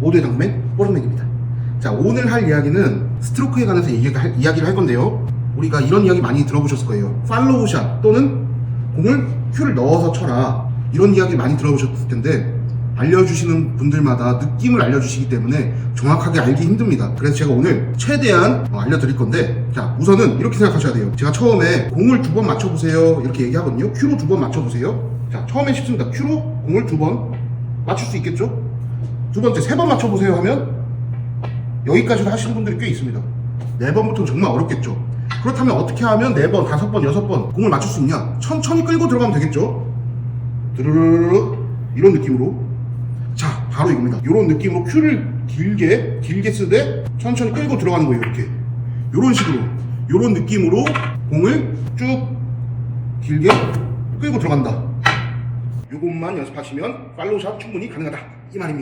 모두의 당구맨 뽀른맨입니다. 자 오늘 할 이야기는 스트로크에 관해서 이야기를 할 건데요. 우리가 이런 이야기 많이 들어보셨을 거예요. 팔로우샷 또는 공을 큐를 넣어서 쳐라 이런 이야기 많이 들어보셨을 텐데 알려주시는 분들마다 느낌을 알려주시기 때문에 정확하게 알기 힘듭니다. 그래서 제가 오늘 최대한 어, 알려드릴 건데 자 우선은 이렇게 생각하셔야 돼요. 제가 처음에 공을 두 번 맞춰보세요 이렇게 얘기하거든요. 큐로 두 번 맞춰보세요. 자 처음엔 쉽습니다. 큐로 공을 두 번 맞출 수 있겠죠? 두 번째 세 번 맞춰보세요 하면 여기까지도 하시는 분들이 꽤 있습니다. 네 번부터는 정말 어렵겠죠. 그렇다면 어떻게 하면 네 번, 다섯 번, 여섯 번 공을 맞출 수 있냐? 천천히 끌고 들어가면 되겠죠. 드르르르 이런 느낌으로 자 바로 이겁니다. 이런 느낌으로 큐를 길게 길게 쓰되 천천히 끌고 들어가는 거예요. 이렇게 이런 식으로 이런 느낌으로 공을 쭉 길게 끌고 들어간다. 이것만 연습하시면 팔로우샷 충분히 가능하다 이 말입니다.